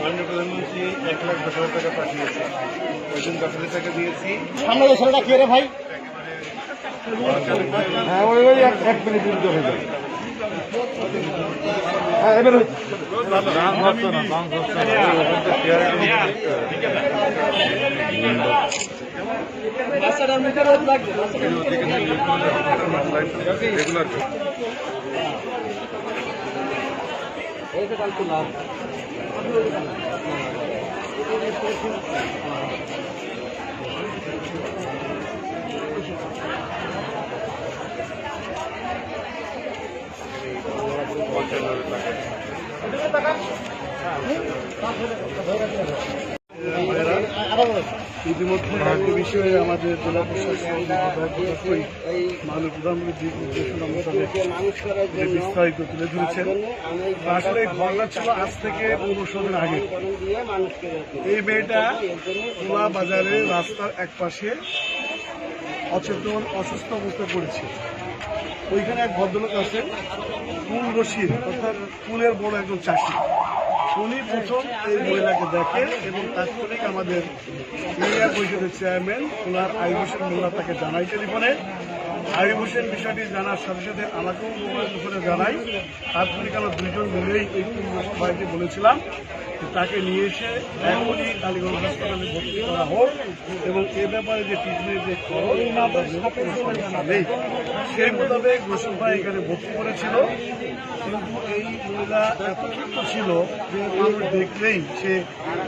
মাননীয় প্রধানমন্ত্রী এক লাখ দশ হাজার টাকা পাঠিয়েছে দশ হাজার টাকা দিয়েছি সামনে যে ছেলেটা কে রে ভাই? হ্যাঁ ওই ওই এক মিনিট বিরুদ্ধ হয়ে যাবে হ্যাঁ এবার ওই- ইতিমধ্যে একটি বিষয়ে আমাদের জেলা প্রশাসন বিস্তারিত তুলে ধরেছেন। আসলে ঘটনা ছিল আজ থেকে পনেরোশো আগে। এই মেয়েটা খোলা বাজারে রাস্তার এক পাশে অচেতন, অসুস্থ অবস্থায় পড়েছে। ওইখানে এক ভদ্রলোক আছেন কুল রশিদ অর্থাৎ কুলের বড় একজন চাষি। উনি প্রথম এই মহিলাকে দেখেন এবং তাৎক্ষণিক আমাদের ইন্ডিয়া পরিষদের চেয়ারম্যান ওনার আইব হোসেন মোল্লা তাকে জানাই টেলিফোনে। আইব হোসেন বিষয়টি জানার সাথে সাথে আমাকেও ফোনে জানাই। তাৎক্ষণিক আমরা দুজন মিলেই এই সবাইকে বলেছিলাম তাকে নিয়ে এসে এখনই কালীগঞ্জ হাসপাতালে ভর্তি করা হোক এবং এ ব্যাপারে যে ট্রিটমেন্ট যে নেই। সেই মোতাবেক রসুন ভাই এখানে ভর্তি করেছিল। কিন্তু এই মহিলা এত ক্ষিপ্ত ছিল যে মানুষ দেখলেই সে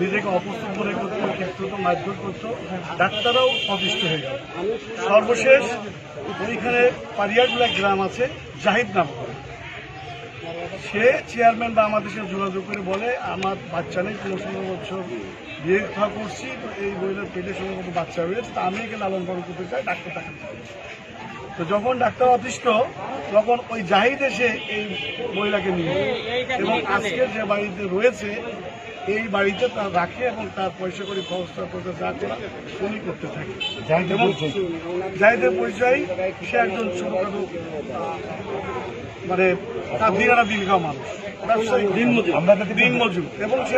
নিজেকে অপ্রস্তুত মনে করতো ক্ষিপ্ত মারধর করতো। ডাক্তাররাও অতিষ্ঠ হয়ে গেল। সর্বশেষ এইখানে পারিয়াগুলা গ্রাম আছে জাহিদ নাম করে সে চেয়ারম্যান বা আমাদের সাথে যোগাযোগ করে বলে, আমার বাচ্চা নেই কোনো ষোলো বছর বিয়ে করছি, তো এই মহিলার পেটে সম্ভবত বাচ্চা হয়েছে তো আমি একে লালন পালন করতে চাই, ডাক্তার টাকা তো যখন ডাক্তার অতিষ্ঠ, তখন ওই জাহিদ এসে এই মহিলাকে নিয়ে এবং আজকের যে বাড়িতে রয়েছে এই বাড়িতে তার রাখে এবং তার পয়সা করে ব্যবস্থা করতে যা করা উনি করতে থাকে। জাহিদের পরিচয়। সে একজন ছোটখাটো মানে তার দিনারা দিন খাওয়া মানুষ এবং সে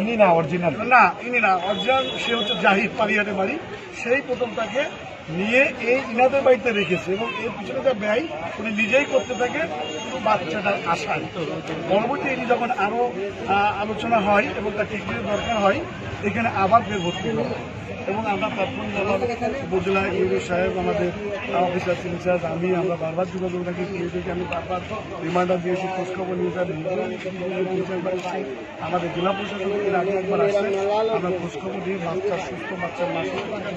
ইনি না অরিজিনাল। না ইনি না অরিজিনাল সে হচ্ছে জাহিদ পারিয়াটে বাড়ি। সেই প্রথম তাকে নিয়ে এই ইনাদের বাড়িতে রেখেছে এবং এর পিছনে যা ব্যয়, উনি নিজেই করতে থাকে বাচ্চাটার আশায় পরবর্তী এটি যখন আরও আলোচনা হয় এবং তার ট্রিটমেন্টের দরকার হয়, এখানে আবার ফের ভর্তি হয়। এবং আমরা আমার উপজেলা ইউরো সাহেব, আমাদের অফিসার ইনচার্জ আমি, আমরা বারবার যোগাযোগ রাখি পিএইচকে আমি বারবার রিমাইন্ডার দিয়েছি খোঁজখবর নিয়ে যান আমাদের জেলা প্রশাসন এর আগে একবার আমরা খোঁজখবর দিয়ে বাচ্চার সুস্থ বাচ্চার মা সুস্থ বাচ্চার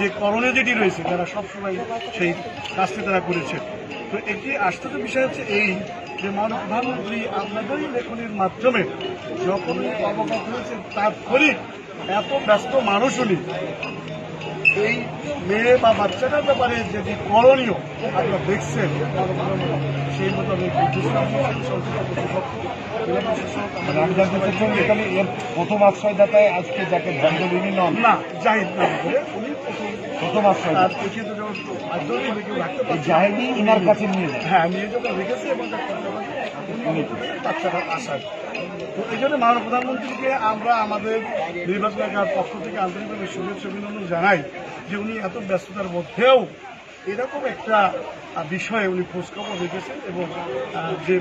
যে করণীয় যেটি রয়েছে, তারা সবসময় সেই কাজটি তারা করেছে। তো একটি আশ্চর্য বিষয় হচ্ছে এই যে মানব প্রধানমন্ত্রী আপনাদের লেখনির মাধ্যমে যখন অবগত হয়েছে, তাৎক্ষণিক এত ব্যস্ত মানুষ উনি এই মেয়ে বা বাচ্চাটার ব্যাপারে যেটি করণীয় আপনারা দেখছেন সেই রামদাস মিত্র এখানে এর প্রথম আশ্রয়দাতায় আজকে যাকে ভণ্ডবিনী নন। না জাহিদ নাম করে উনি প্রথম আশ্রয়। জাহেদি ইনার কাছে নিয়ে হ্যাঁ নিয়ে যখন রেখেছে এবং তো। এই জন্য মাননীয় প্রধানমন্ত্রীকে আমরা আমাদের নির্বাচন এলাকার পক্ষ থেকে আন্তরিকভাবে শুভেচ্ছা অভিনন্দন জানাই যে উনি এত ব্যস্ততার মধ্যেও এরকম একটা বিষয়ে উনি খোঁজখবর রেখেছেন এবং যে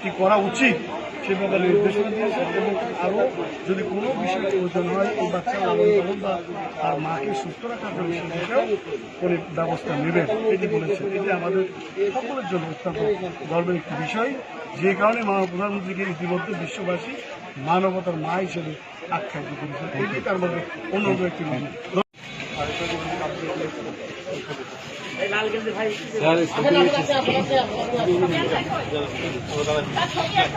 কি করা উচিত সে ব্যাপারে নির্দেশনা দিয়েছেন এবং আরও যদি কোনো বিষয়ে প্রয়োজন হয়, এই বাচ্চা লালন পালন বা তার মাকে সুস্থ রাখার জন্য সেটাও উনি ব্যবস্থা নেবেন। এটি বলেছেন। এটি আমাদের সকলের জন্য অত্যন্ত গর্বের একটি বিষয়। যে কারণে মানব প্রধানমন্ত্রীকে ইতিমধ্যে বিশ্ববাসী মানবতার মা হিসেবে আখ্যায়িত করেছেন। এটি তার মধ্যে অন্যতম একটি স্যার